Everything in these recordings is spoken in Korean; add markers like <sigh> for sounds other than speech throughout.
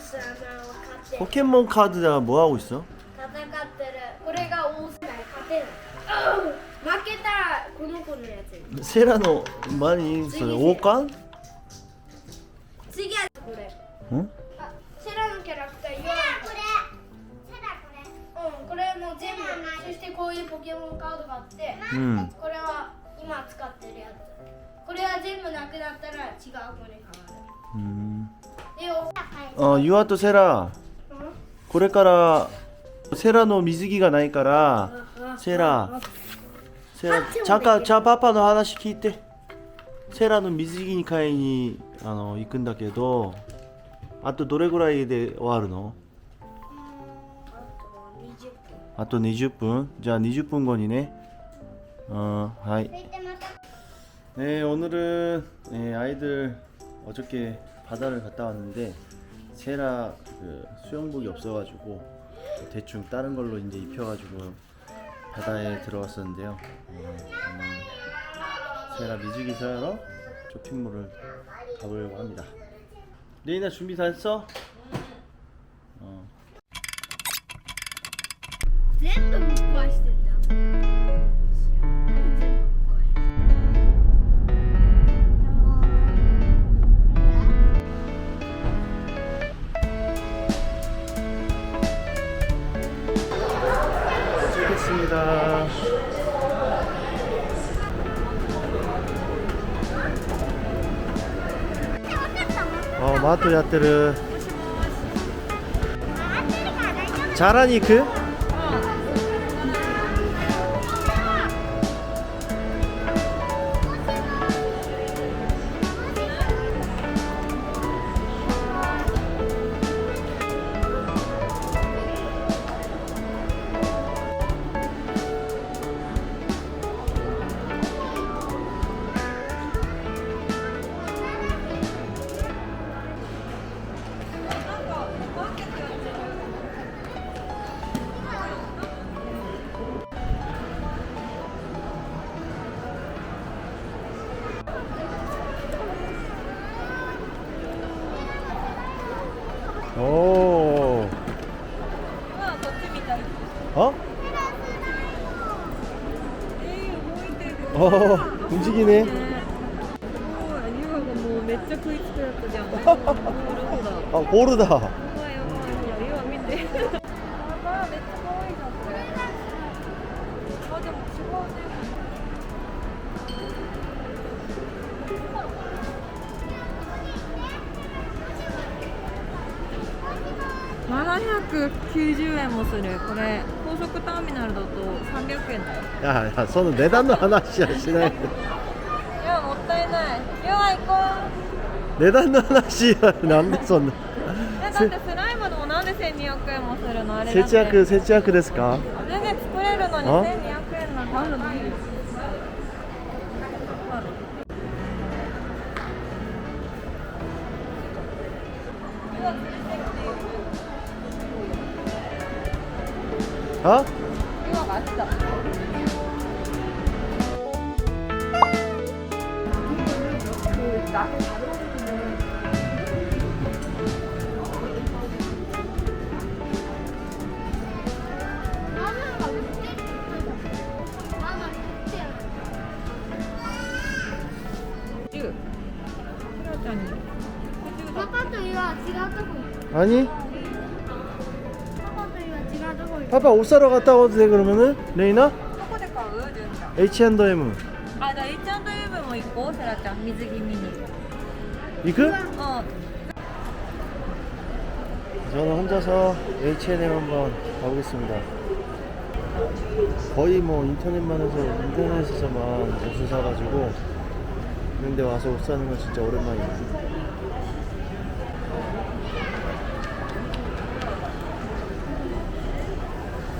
スあの買って 포켓몬 카드가 뭐 하고 있어? 戦ってるこれが多すぎない勝てない負けたらこの子のやつに 세라노 많이 있어요.次 5관? 次はこれ 응? あセラのキャラクター言わないこれうんこれも全部そしてこういうポケモンカードがあって 음. これは今使ってるやつこれは全部なくなったら違う子に変わる 음. でお 어, 유아토 세라. これからセラの水着がないからセラセラ잠깐 자パパの話聞いてセラの水着に買いにあの行くんだけどあとどれぐらいで終わるのあと20分あと20分じゃあ20分後にね어 하이 それでまた 네 오늘은 예, 아이들 어저께 바다를 갔다 왔는데 세라 그 수영복이 없어가지고 대충 다른 걸로 이제 입혀가지고 바다에 들어왔었는데요. 어, 오늘 세라 미지기 사러 쇼핑몰을 가보려고 합니다. 레이나 준비 다 했어? 어. 어, 마토 야테르. 자라니 어, 움직이네. ねすごいユウがもうめっちゃ食いつくやつじゃんボールほら 아, 고르다. やばいやばいほらユウ見てやばいめっちゃ可愛いじゃんこれあでも違うね790円もするこれ 高速ターミナルだと300円だよ。いやいやその値段の話はしない。いやもったいない。では行こう。値段の話はなんでそんな？だってスライムのもなんで1200円もするの？あれ節約節約ですか？全然作れるのに 어? 이거 맛있다. 음. 아니 違うとこに 파파 옷 사러 갔다 와도 돼 그러면은 레이나 どこで買うじゅんちゃん H&M あだ H&M も行こうセラちゃん水着見に 이크? うん 저는 혼자서 H&M 한번 가보겠습니다. 거의 뭐 인터넷만 해서 인터넷에서만 옷을 사가지고 이런데 와서 옷 사는 건 진짜 오랜만이에요.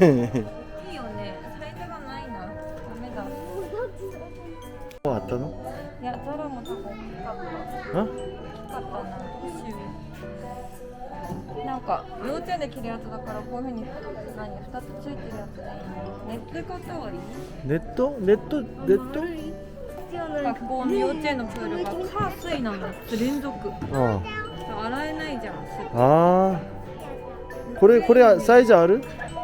いいよね。サイズがないな。ダメだ。もうあったの？いや、ゾロも多分大きかった。うん？大きかったな。どうしよう。なんか幼稚園で着るやつだからこういう風に何二つついてるやつがい。ネットで買った方がいい？ネット？ネット？ネット？学校の幼稚園のプールが火水なの連続。あ洗えないじゃん。ああ。これこれサイズある？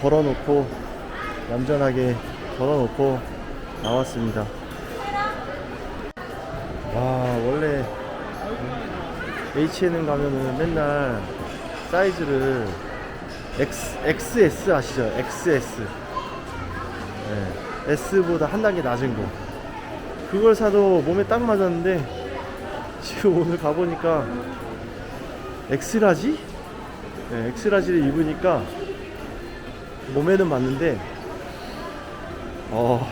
걸어놓고 얌전하게 걸어놓고 나왔습니다 와 원래 H&M 가면은 맨날 사이즈를 X, XS 아시죠? XS 네, S보다 한 단계 낮은 거 그걸 사도 몸에 딱 맞았는데 지금 오늘 가보니까 X라지? 네, X라지를 입으니까 몸에는 맞는데 어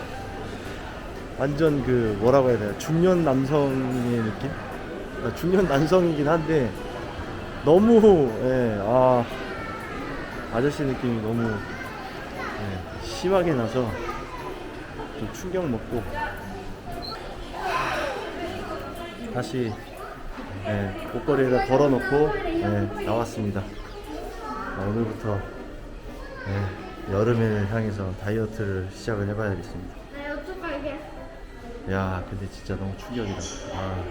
완전 그 뭐라고 해야 되나 중년 남성의 느낌? 아, 중년 남성이긴 한데 너무 예, 아 아저씨 느낌이 너무 예, 심하게 나서 좀 충격 먹고 다시 예, 옷걸이에다 걸어놓고 예, 나왔습니다. 아, 오늘부터 예, 여름을 향해서 다이어트를 시작을 해봐야겠습니다. 네, 어떡하게. 야, 근데 진짜 너무 충격이다. 아.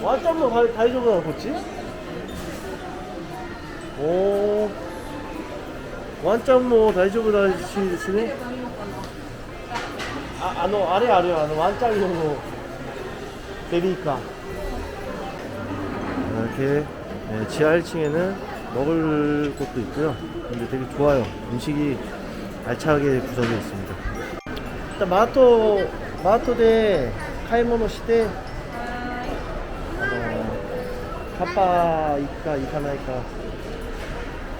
완전 뭐 다이저브가 봤지? 오, 완전 뭐 다이저브 다시네. 아, 아, 너 아래 아래 완짱이 뭐 베비카. 이렇게 예, 지하 1층에는 먹을 곳도 있고요. 근데 되게 좋아요. 음식이 알차게 구성되어 있습니다. 일단 마토 마토데 카이모노 시대 어, 파파 이카 이카나이카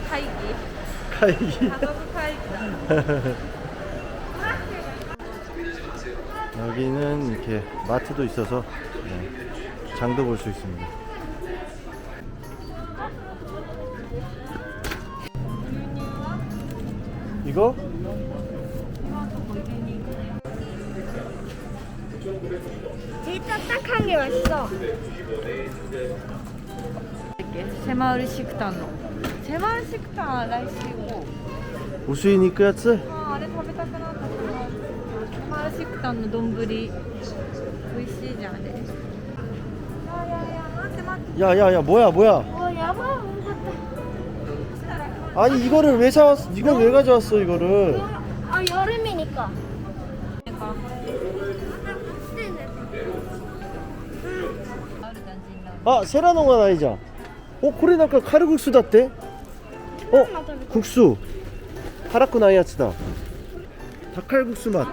카이기 카이기 <laughs> 여기는 이렇게 마트도 있어서 네, 장도 볼 수 있습니다. 이거? 진짜 딱한 게 맛있어. 새마을 식당の새마을 식당来週も 우수인 이크 야츠? あーあれ食べたくなったけど새마을 식당の丼美味しいじゃんあれいやいやいや待って待って 야야야 뭐야 뭐야? 아니 이거를 왜 사왔? 이걸 왜 가져왔어 이거를? 아 여름이니까. 아 세라농가 나이자. 어 코레나카 카르국수 다때? 어 국수. 하라쿠 나이아츠다. 닭칼국수 맛.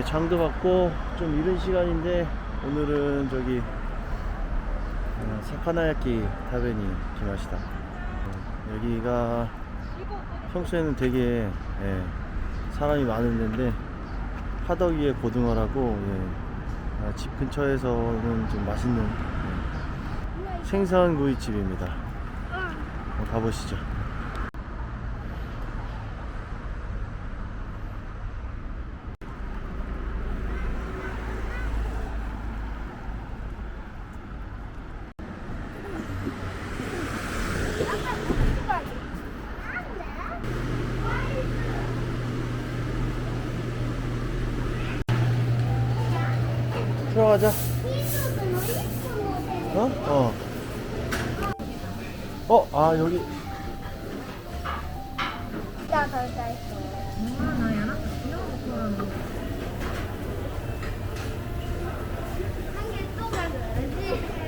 네, 장도 받고 좀 이른 시간인데 오늘은 저기 어, 사카나야키 타베니 기마시다. 어, 여기가 평소에는 되게 예, 사람이 많은 데인데 하덕이의 고등어라고 예, 아, 집 근처에서는 좀 맛있는 예, 생선 구이집입니다. 한번 가보시죠. 들어가자. 어? 어. 어, 아 여기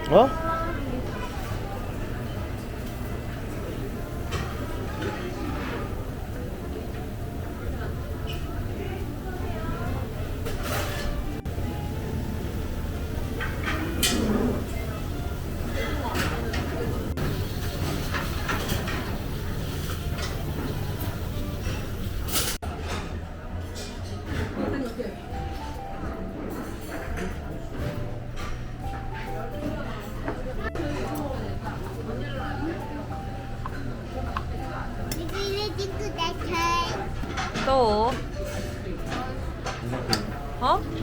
じ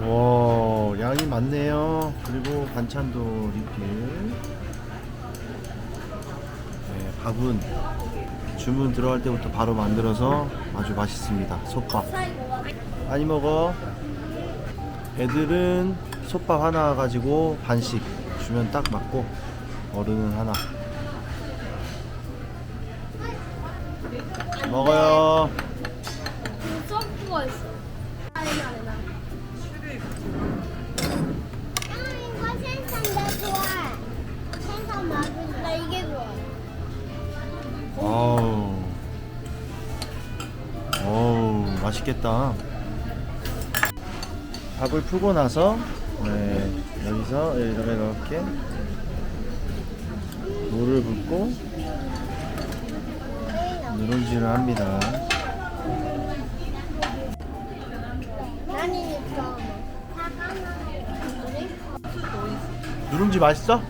와 양이 많네요. 그리고 반찬도 리필. 네, 밥은 주문 들어갈 때부터 바로 만들어서 아주 맛있습니다. 솥밥. 많이 먹어. 애들은 솥밥 하나 가지고 반씩 주면 딱 맞고 어른은 하나. 먹어요. 서프가 있어 아니 아니 나 이거 생선 나 좋아해 생선 맛있어 나 이게 좋아 어우. 어우, 맛있겠다. 밥을 풀고 나서, 네, 여기서 이렇게 이렇게 물을 붓고 누룽지를 합니다. 나는 이거 누룽지 맛있어? <laughs>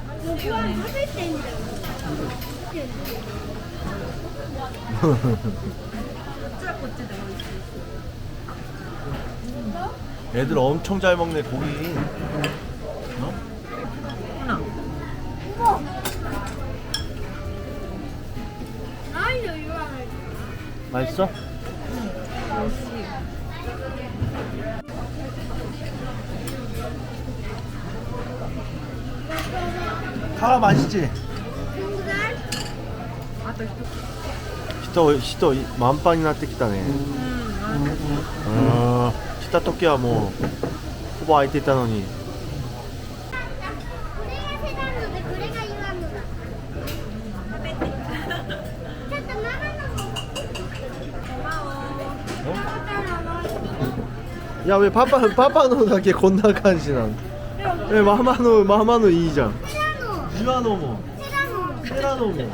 애들 엄청 잘 먹네, 고기. 어? 하나 맛있어? 美 味しい 다 맛있지? 친구들 あと一つ人、人、満杯になってきたね。うん。来た時はもう、ほぼ空いてたのに。 これがセダンのでこれがイワンのだちょっとママのも 어? 야, 왜 파파, 파파노だけこんな感じなのえ、ママの、ママのいいじゃん。セダのイワノも、セ 네, 마마노 마마노 이장. 유아노모. 세라노모.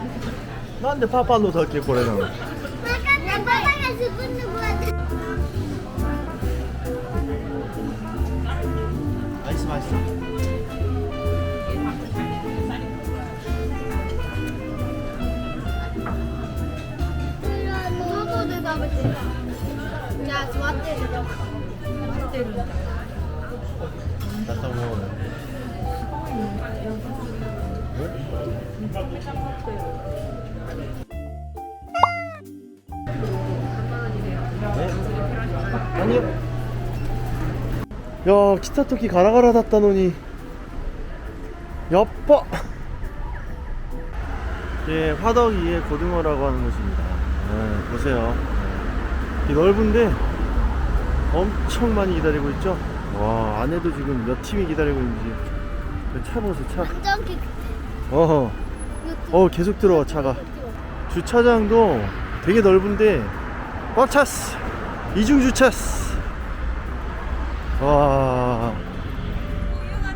난데 파파노 다케 고래나. 맛있어 맛있어. 야 기타 토끼 가라가라 닿다노니. 여뻐. 예, 화덕 이의 고등어라고 하는 곳입니다. 네, 보세요. 네. 이 넓은데 엄청 많이 기다리고 있죠? 와 안에도 지금 몇 팀이 기다리고 있는지. 차 보세요 차. 완전 어허. 어 계속 들어와 차가. 주차장도 되게 넓은데 꽉 찼어. 이중 주차스. 와.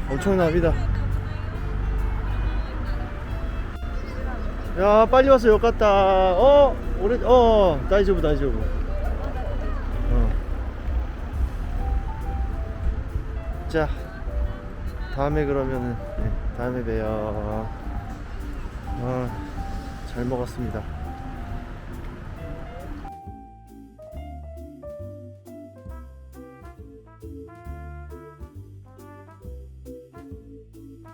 엄청나 비다. 야 빨리 와서 역 갔다. 어? 오래 어 다이저브 다이저브. 어. 자 다음에 그러면은 네, 다음에 봬요. 어, 잘 먹었습니다.